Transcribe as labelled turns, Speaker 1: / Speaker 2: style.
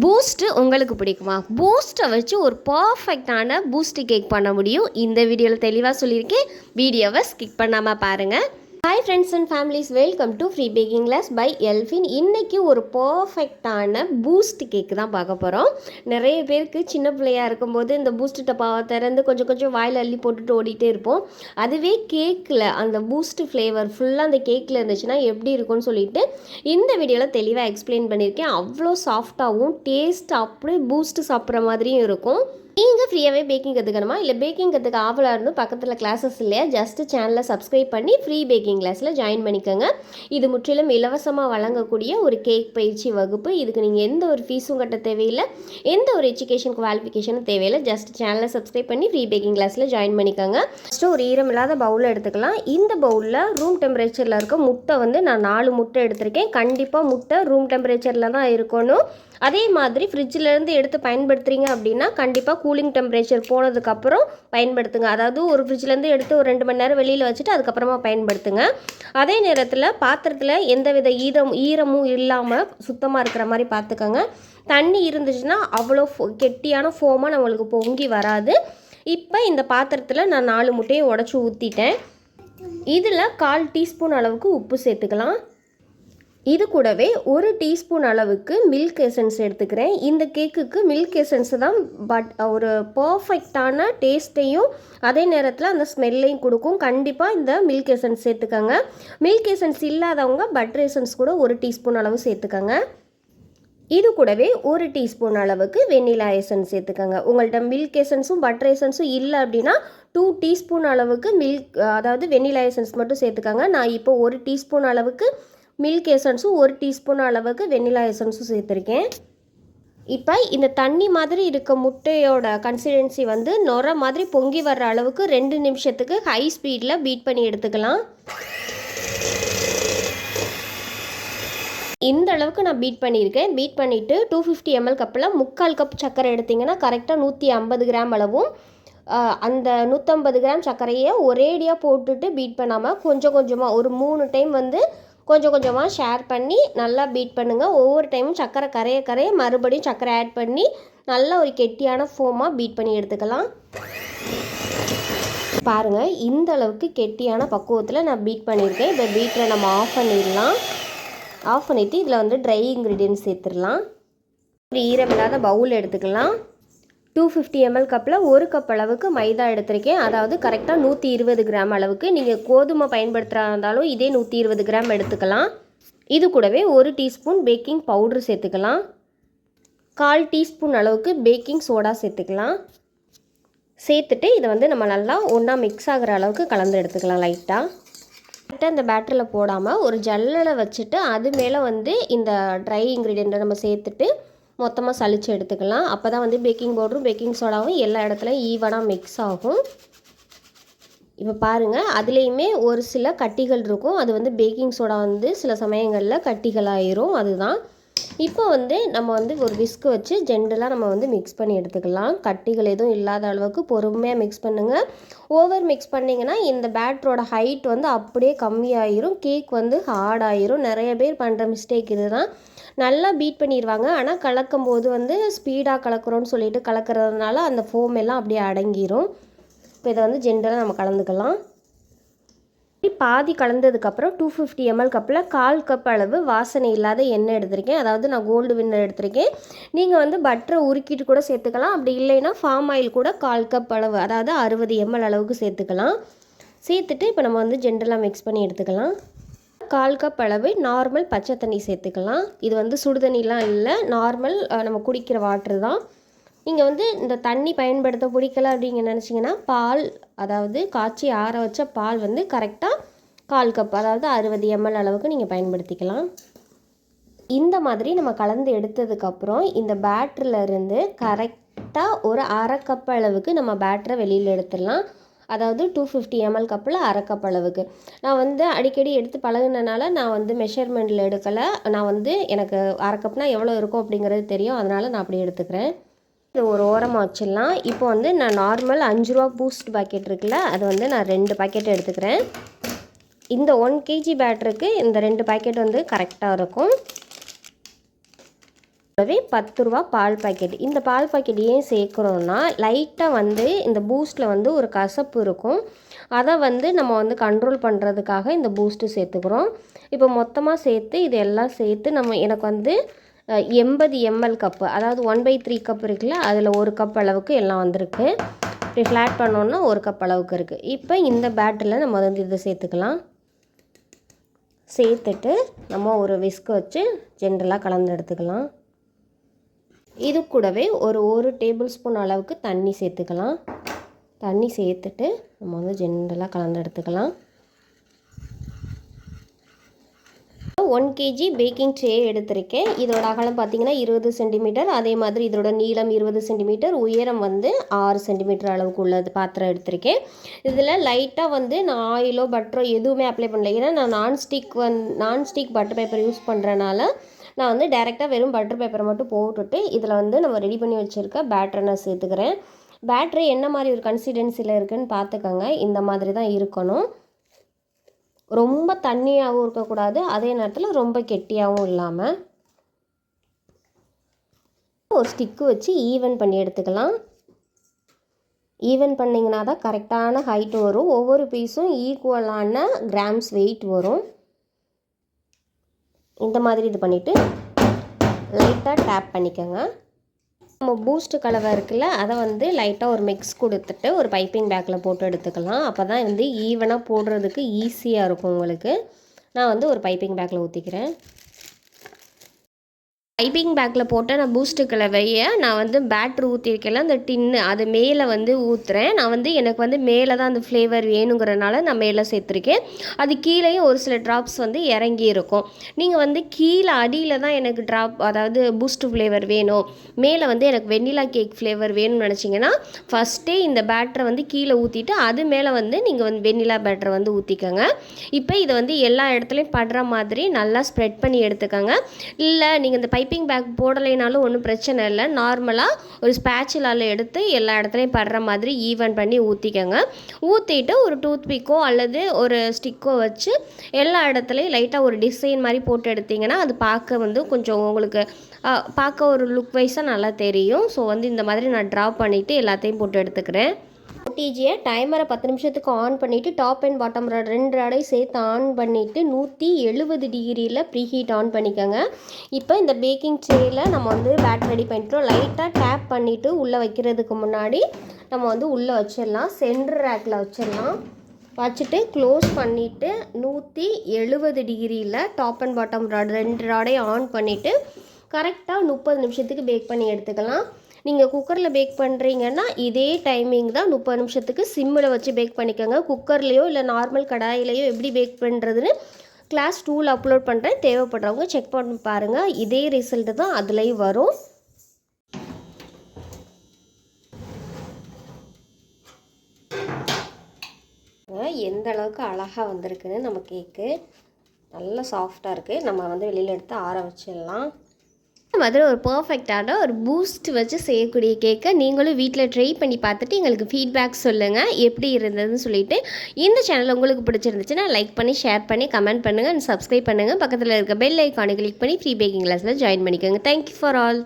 Speaker 1: Boost உங்களுக்கு பிடிக்குமா? பூஸ்ட்டை வச்சு ஒரு பர்ஃபெக்டான பூஸ்ட்டு கேக் பண்ண முடியும். இந்த வீடியோவில் தெளிவாக சொல்லியிருக்கேன். வீடியோவை ஸ்கிப் பண்ணாமல் பாருங்கள் hi friends and families welcome to free baking class by Elfin இன்றைக்கி ஒரு பர்ஃபெக்டான பூஸ்ட் கேக் தான் பார்க்க போகிறோம் நிறைய பேருக்கு சின்ன பிள்ளையாக இருக்கும்போது இந்த பூஸ்ட் டப்பாவை திறந்து கொஞ்சம் கொஞ்சம் வாயில் அள்ளி போட்டுட்டு ஓடிட்டே இருப்போம். அதுவே கேக்கில் அந்த பூஸ்ட் ஃப்ளேவர் ஃபுல்லாக அந்த கேக்கில் இருந்துச்சுன்னா எப்படி இருக்கும்னு சொல்லிட்டு இந்த வீடியோவில் தெளிவாக எக்ஸ்பிளைன் பண்ணியிருக்கேன். அவ்வளோ சாஃப்டாகவும் டேஸ்ட் அப்படியே பூஸ்ட் சாப்பிட்ற மாதிரியும் இருக்கும். ஃப்ரீயாகவே பேக்கிங் கற்றுக்கணுமா இல்லை பேக்கிங் கற்றுக்க ஆவலாக இருந்தும் பக்கத்தில் கிளாஸஸ் இல்லையா? ஜஸ்ட்டு சேனலை சப்ஸ்கிரைப் பண்ணி ஃப்ரீ பேக்கிங் கிளாஸில் ஜாயின் பண்ணிக்கோங்க. இது முற்றிலும் இலவசமாக வழங்கக்கூடிய ஒரு கேக் பயிற்சி வகுப்பு. இதுக்கு நீங்கள் எந்த ஒரு ஃபீஸும் கட்ட தேவையில்லை. எந்த ஒரு எஜுகேஷன் குவாலிஃபிகேஷனும் தேவையில்லை. ஜஸ்ட் சேனலை சப்ஸ்கிரைப் பண்ணி ஃப்ரீ பேக்கிங் கிளாஸில் ஜாயின் பண்ணிக்கோங்க. ஃபஸ்ட்டு ஒரு ஈரம் இல்லாத பவுலில் எடுத்துக்கலாம். இந்த பவுலில் ரூம் டெம்பரேச்சரில் இருக்க முட்டை வந்து நான் நாலு முட்டை எடுத்திருக்கேன். கண்டிப்பாக முட்டை ரூம் டெம்பரேச்சரில் தான் இருக்கணும். அதே மாதிரி ஃப்ரிட்ஜிலேருந்து எடுத்து பயன்படுத்துகிறீங்க அப்படின்னா கண்டிப்பாக கூலிங் டெம்பரேச்சர் டெம்பரேச்சர் போனதுக்கப்புறம் பயன்படுத்துங்க. அதாவது ஒரு ஃப்ரிட்ஜ்லேருந்து எடுத்து ஒரு ரெண்டு மணி நேரம் வெளியில் வச்சுட்டு அதுக்கப்புறமா பயன்படுத்துங்க. அதே நேரத்தில் பாத்திரத்தில் எந்தவித ஈரம் ஈரமும் இல்லாமல் சுத்தமாக இருக்கிற மாதிரி பார்த்துக்கோங்க தண்ணி இருந்துச்சுன்னா அவ்வளோ ஃபோ கெட்டியான ஃபோமாக நம்மளுக்கு பொங்கி வராது. இப்போ இந்த பாத்திரத்தில் நான் நாலு முட்டையை உடச்சி ஊற்றிட்டேன் இதில் கால் டீஸ்பூன் அளவுக்கு உப்பு சேர்த்துக்கலாம். இது கூடவே ஒரு டீஸ்பூன் அளவுக்கு மில்க் எசன்ஸ் எடுத்துக்கிறேன். இந்த கேக்குக்கு மில்க் எசன்ஸ் தான் பட் ஒரு பர்ஃபெக்டான டேஸ்ட்டையும் அதே நேரத்தில் அந்த ஸ்மெல்லையும் கொடுக்கும். கண்டிப்பாக இந்த மில்க் எசன்ஸ் சேர்த்துக்கோங்க. மில்க் எசன்ஸ் இல்லாதவங்க பட்டர் எசன்ஸ் கூட ஒரு டீஸ்பூன் அளவு சேர்த்துக்கோங்க. இது கூடவே ஒரு டீஸ்பூன் அளவுக்கு வெண்ணிலா எசன்ஸ் சேர்த்துக்கோங்க. உங்கள்கிட்ட மில்க் எசன்ஸும் பட்டர் எசன்ஸும் இல்லை அப்படின்னா டூ டீஸ்பூன் அளவுக்கு மில்க் அதாவது வெண்ணிலா எசன்ஸ் மட்டும் சேர்த்துக்கோங்க. நான் இப்போ ஒரு டீஸ்பூன் அளவுக்கு மில்க் எசன்ஸும் ஒரு டீஸ்பூன் அளவுக்கு வெண்ணிலா எசன்ஸும் சேர்த்துருக்கேன். இப்போ இந்த தண்ணி மாதிரி இருக்க முட்டையோட கன்சிஸ்டன்சி வந்து நொற மாதிரி பொங்கி வர்ற அளவுக்கு ரெண்டு நிமிஷத்துக்கு ஹை ஸ்பீடில் பீட் பண்ணி எடுத்துக்கலாம். இந்த அளவுக்கு நான் பீட் பண்ணியிருக்கேன். பீட் பண்ணிவிட்டு டூ ஃபிஃப்டி எம்எல் கப்பில் முக்கால் கப் சர்க்கரை எடுத்திங்கன்னா கரெக்டாக நூற்றி ஐம்பது கிராம் அளவும் அந்த நூற்றம்பது கிராம் சர்க்கரையை ஒரேடியாக போட்டுட்டு பீட் பண்ணாமல் கொஞ்சம் கொஞ்சமாக ஒரு மூணு டைம் வந்து கொஞ்சம் கொஞ்சமாக ஷேர் பண்ணி நல்லா பீட் பண்ணுங்கள் ஒவ்வொரு டைமும் சர்க்கரை கரைய கரைய மறுபடியும் சர்க்கரை ஆட் பண்ணி நல்லா ஒரு கெட்டியான ஃபோமாக பீட் பண்ணி எடுத்துக்கலாம். பாருங்கள் இந்த அளவுக்கு கெட்டியான பக்குவத்தில் நான் பீட் பண்ணியிருக்கேன். இப்போ பீட்டரை நம்ம ஆஃப் பண்ணிடலாம். ஆஃப் பண்ணிவிட்டு இதில் வந்து ட்ரை இன்க்ரீடியன்ட் சேர்த்துடலாம். ஒரு ஈரமில்லாத பவுல் எடுத்துக்கலாம். டூ ஃபிஃப்டி எம்எல் கப்பில் ஒரு கப் அளவுக்கு மைதா எடுத்திருக்கேன். அதாவது கரெக்டாக நூற்றி இருபது கிராம் அளவுக்கு. நீங்கள் கோதுமை பயன்படுத்துகிறா இருந்தாலும் இதே நூற்றி இருபது கிராம் எடுத்துக்கலாம். இது கூடவே ஒரு டீஸ்பூன் பேக்கிங் பவுட்ரு சேர்த்துக்கலாம். கால் டீஸ்பூன் அளவுக்கு பேக்கிங் சோடா சேர்த்துக்கலாம். சேர்த்துட்டு இதை வந்து நம்ம நல்லா ஒன்றா மிக்ஸ் ஆகிற அளவுக்கு கலந்து எடுத்துக்கலாம் லைட்டாக லைட்டாக இந்த பேட்டரியில் போடாமல் ஒரு ஜல்லலை வச்சுட்டு அது மேலே வந்து இந்த ட்ரை இன்க்ரீடியண்ட்டை நம்ம சேர்த்துட்டு மொத்தமாக சளிச்சு எடுத்துக்கலாம். அப்போ தான் வந்து பேக்கிங் பவுடரும் பேக்கிங் சோடாவும் எல்லா இடத்துலையும் ஈவனாக மிக்ஸ் ஆகும். இப்போ பாருங்கள் அதுலேயுமே ஒரு சில கட்டிகள் இருக்கும். அது வந்து பேக்கிங் சோடா வந்து சில சமயங்களில் கட்டிகளாயிரும். அதுதான் இப்போ வந்து நம்ம வந்து ஒரு விஸ்க்கு வச்சு ஜென்டலாக நம்ம வந்து மிக்ஸ் பண்ணி எடுத்துக்கலாம். கட்டிகள் எதுவும் இல்லாத அளவுக்கு பொறுமையாக மிக்ஸ் பண்ணுங்கள் ஓவர் மிக்ஸ் பண்ணிங்கன்னா இந்த பேட்டரோட ஹைட் வந்து அப்படியே கம்மியாயிரும். கேக் வந்து ஹார்ட் ஆயிரும். நிறைய பேர் பண்ணுற மிஸ்டேக் இதுதான். நல்லா பீட் பண்ணிடுவாங்க ஆனால் கலக்கும் போது வந்து ஸ்பீடாக கலக்கிறோன்னு சொல்லிட்டு கலக்கிறதுனால அந்த ஃபோம் எல்லாம் அப்படியே அடங்கிரும். இப்போ இதை வந்து ஜென்டலாக நம்ம கலந்துக்கலாம். பாதி கலந்ததுக்கப்புறம் டூ ஃபிஃப்டி எம்எல் கப்பில் கால் கப் அளவு வாசனை இல்லாத எண்ணெய் எடுத்திருக்கேன். அதாவது நான் கோல்டு வின்னர் எடுத்திருக்கேன். நீங்கள் வந்து பட்டரை உருக்கிட்டு கூட சேர்த்துக்கலாம். அப்படி இல்லைன்னா ஃபார்ம் ஆயில் கூட கால் கப் அளவு அதாவது அறுபது எம்எல் அளவுக்கு சேர்த்துக்கலாம். சேர்த்துட்டு இப்போ நம்ம வந்து ஜென்ரலாக மிக்ஸ் பண்ணி எடுத்துக்கலாம். கால் கப் அளவு நார்மல் பச்சை தண்ணி சேர்த்துக்கலாம். இது வந்து சுடுதண்ணிலாம் இல்லை நார்மல் நம்ம குடிக்கிற வாட்ரு தான். நீங்கள் வந்து இந்த தண்ணி பயன்படுத்த பிடிக்கல அப்படிங்க நினச்சிங்கன்னா பால் அதாவது காய்ச்சி ஆற வச்ச பால் வந்து கரெக்டாக கால் கப் அதாவது அறுபது எம்எல் அளவுக்கு நீங்கள் பயன்படுத்திக்கலாம். இந்த மாதிரி நம்ம கலந்து எடுத்ததுக்கப்புறம் இந்த பேட்டரியிலேருந்து கரெக்டாக ஒரு அரை கப் அளவுக்கு நம்ம பேட்டரை வெளியில் எடுத்துடலாம். அதாவது டூ ஃபிஃப்டி எம்எல் கப்பில் அரை கப் அளவுக்கு. நான் வந்து அடிக்கடி எடுத்து பழகுனனால நான் வந்து மெஷர்மெண்ட்டில் எடுக்கலை. நான் வந்து எனக்கு அரை கப்னால் எவ்வளோ இருக்கும் அப்படிங்கிறது தெரியும். அதனால் நான் அப்படி எடுத்துக்கிறேன். இது ஒரு ஓரமாக வச்சிடலாம். இப்போ வந்து நான் நார்மல் அஞ்சு ரூபா பூஸ்ட் பாக்கெட் இருக்குல்ல அது வந்து நான் ரெண்டு பாக்கெட் எடுத்துக்கிறேன். இந்த ஒன் கேஜி பேட்டருக்கு இந்த ரெண்டு பாக்கெட் வந்து கரெக்டாக இருக்கும். கூடவே பத்து ரூபா பால் பாக்கெட் இந்த பால் பாக்கெட் ஏன் சேர்க்குறோன்னா லைட்டாக வந்து இந்த பூஸ்ட்டில் வந்து ஒரு கசப்பு இருக்கும். அதை வந்து நம்ம வந்து கண்ட்ரோல் பண்ணுறதுக்காக இந்த பூஸ்ட்டு சேர்த்துக்கிறோம். இப்போ மொத்தமாக சேர்த்து இது எல்லாம் சேர்த்து நம்ம எனக்கு வந்து எண்பது எம்எல் கப்பு அதாவது ஒன் பை த்ரீ கப் இருக்குல்ல அதில் ஒரு கப் அளவுக்கு எல்லாம் வந்திருக்கு. இப்படி ஃப்ளாட் பண்ணோன்னா ஒரு கப் அளவுக்கு இருக்குது இப்போ இந்த பேட்டரில் நம்ம வந்து இதை சேர்த்துக்கலாம். சேர்த்துட்டு நம்ம ஒரு விஸ்க் வச்சு ஜென்ரலாக கலந்து எடுத்துக்கலாம். இது கூடவே ஒரு ஒரு டேபிள் ஸ்பூன் அளவுக்கு தண்ணி சேர்த்துக்கலாம். தண்ணி சேர்த்துட்டு நம்ம வந்து ஜென்ரலாக கலந்து எடுத்துக்கலாம். ஒன் கேஜி பேக்கிங் ட்ரே எடுத்திருக்கேன். இதோட அகலம் பார்த்தீங்கன்னா இருபது சென்டிமீட்டர் அதே மாதிரி இதோட நீளம் இருபது சென்டிமீட்டர் உயரம் வந்து ஆறு சென்டிமீட்டர் அளவுக்கு உள்ளது பாத்திரம் எடுத்திருக்கேன். இதில் லைட்டாக வந்து நான் ஆயிலோ பட்டரோ எதுவுமே அப்ளை பண்ணல. ஏன்னா நான் நான்ஸ்டிக் வந் நான்ஸ்டிக் பட்டர் பேப்பர் யூஸ் பண்ணுறனால நான் வந்து டேரெக்டாக வெறும் பட்டர் பேப்பரை மட்டும் போட்டுட்டு இதில் வந்து நம்ம ரெடி பண்ணி வச்சுருக்க பேட்டரை நான் சேர்த்துக்கிறேன். பேட்டரி என்ன மாதிரி ஒரு கன்சிடென்சியில் இருக்குன்னு பார்த்துக்கோங்க இந்த மாதிரி தான் இருக்கணும். ரொம்ப தண்ணியாகவும் இருக்கக்கூடாது. அதே நேரத்தில் ரொம்ப கெட்டியாகவும் இல்லாமல் ஒரு ஸ்டிக்கு வச்சு ஈவன் பண்ணி எடுத்துக்கலாம். ஈவன் பண்ணிங்கன்னா தான் கரெக்டான ஹைட் வரும். ஒவ்வொரு பீஸும் ஈக்குவலான கிராம்ஸ் வெயிட் வரும். இந்த மாதிரி இது பண்ணிவிட்டு லைட்டாக டேப் பண்ணிக்கோங்க. நம்ம பூஸ்ட் கலவை இருக்குல்ல அதை வந்து லைட்டாக ஒரு மிக்ஸ் கொடுத்துட்டு ஒரு பைப்பிங் பேக்கில் போட்டு எடுத்துக்கலாம். அப்போ தான் வந்து ஈவனாக போடுறதுக்கு ஈஸியாக இருக்கும் உங்களுக்கு. நான் வந்து ஒரு பைப்பிங் பேக்கில் ஊற்றிக்கிறேன் பைப்பிங் பேக்கில் போட்டு நான் பூஸ்ட்டு கலவையை நான் வந்து பேட்ரு ஊற்றிருக்கல அந்த டின்னு அது மேலே வந்து ஊற்றுறேன் நான் வந்து எனக்கு வந்து மேலே தான் அந்த ஃப்ளேவர் வேணுங்கிறனால நான் மேலே சேர்த்துருக்கேன். அது கீழேயும் ஒரு சில ட்ராப்ஸ் வந்து இறங்கி இருக்கும். நீங்கள் வந்து கீழே அடியில் தான் எனக்கு ட்ராப் அதாவது பூஸ்ட் ஃப்ளேவர் வேணும். மேலே வந்து எனக்கு வெண்ணிலா கேக் ஃப்ளேவர் வேணும்னு நினச்சிங்கன்னா ஃபஸ்ட்டே இந்த பேட்டரை வந்து கீழே ஊற்றிட்டு அது மேலே வந்து நீங்கள் வந்து வெண்ணிலா பேட்டரை வந்து ஊற்றிக்கோங்க இப்போ இதை வந்து எல்லா இடத்துலையும் படுற மாதிரி நல்லா ஸ்ப்ரெட் பண்ணி எடுத்துக்கோங்க. இல்லை நீங்கள் இந்த பைப் பைப்பிங் பேக் போடலைனாலும் ஒன்றும் பிரச்சனை இல்லை. நார்மலாக ஒரு ஸ்பேச்சுலால் எடுத்து எல்லா இடத்துலையும் படுற மாதிரி ஈவன் பண்ணி ஊற்றிக்கோங்க ஊற்றிட்டு ஒரு டூத் பிக்கோ அல்லது ஒரு ஸ்டிக்கோ வச்சு எல்லா இடத்துலையும் லைட்டாக ஒரு டிசைன் மாதிரி போட்டு எடுத்தீங்கன்னா அது பார்க்க வந்து கொஞ்சம் உங்களுக்கு பார்க்க ஒரு லுக் வைஸாக நல்லா தெரியும். ஸோ வந்து இந்த மாதிரி நான் ட்ரா பண்ணிவிட்டு எல்லாத்தையும் போட்டு எடுத்துக்கிறேன். ஓடிஜியை டைமரை பத்து நிமிஷத்துக்கு ஆன் பண்ணிவிட்டு டாப் அண்ட் பாட்டம் ராட் ரெண்டு ராடையும் சேர்த்து ஆன் பண்ணிவிட்டு நூற்றி எழுபது டிகிரியில் ப்ரீஹீட் ஆன் பண்ணிக்கோங்க. இப்போ இந்த பேக்கிங் ட்ரேயில் நம்ம வந்து பேட் ரெடி பண்ணிட்டோம். லைட்டாக டேப் பண்ணிவிட்டு உள்ளே வைக்கிறதுக்கு முன்னாடி நம்ம வந்து உள்ளே வச்சிடலாம். சென்டர் ரேக்கில் வச்சிடலாம். வச்சுட்டு க்ளோஸ் பண்ணிவிட்டு நூற்றி எழுபது டிகிரியில் டாப் அண்ட் பாட்டம் ராட் ரெண்டு ராடையும் ஆன் பண்ணிவிட்டு கரெக்டாக முப்பது நிமிஷத்துக்கு பேக் பண்ணி எடுத்துக்கலாம். நீங்கள் குக்கரில் பேக் பண்ணுறீங்கன்னா இதே டைமிங் தான் முப்பது நிமிஷத்துக்கு சிம்மில் வச்சு பேக் பண்ணிக்கோங்க. குக்கர்லேயோ இல்லை நார்மல் கடாயிலையோ எப்படி பேக் பண்ணுறதுன்னு கிளாஸ் டூவில் அப்லோட் பண்ணுறேன் தேவைப்படுறவங்க செக் பண்ணி பாருங்கள் இதே ரிசல்ட்டு தான் அதுலேயும் வரும். எந்த அளவுக்கு அழகாக வந்திருக்குன்னு நம்ம கேக்கு நல்லா சாஃப்டாக இருக்குது நம்ம வந்து வெளியில் எடுத்து ஆற வச்சிடலாம். இந்த மாதிரி ஒரு பர்ஃபெக்டான ஒரு பூஸ்ட் வச்சு செய்யக்கூடிய கேக்கை நீங்களும் வீட்டில் ட்ரை பண்ணி பார்த்துட்டு எங்களுக்கு ஃபீட்பேக் சொல்லுங்கள் எப்படி இருந்ததுன்னு சொல்லிட்டு இந்த சேனல் உங்களுக்கு பிடிச்சிருந்துச்சுன்னா லைக் பண்ணி ஷேர் பண்ணி கமெண்ட் பண்ணுங்கள் அண்ட் சப்ஸ்கிரைப் பண்ணுங்கள் பக்கத்தில் இருக்க பெல் ஐக்கானை கிளிக் பண்ணி ஃப்ரீ பேக்கிங் கிளாஸில் ஜாயின் பண்ணிக்கோங்க. Thank you for all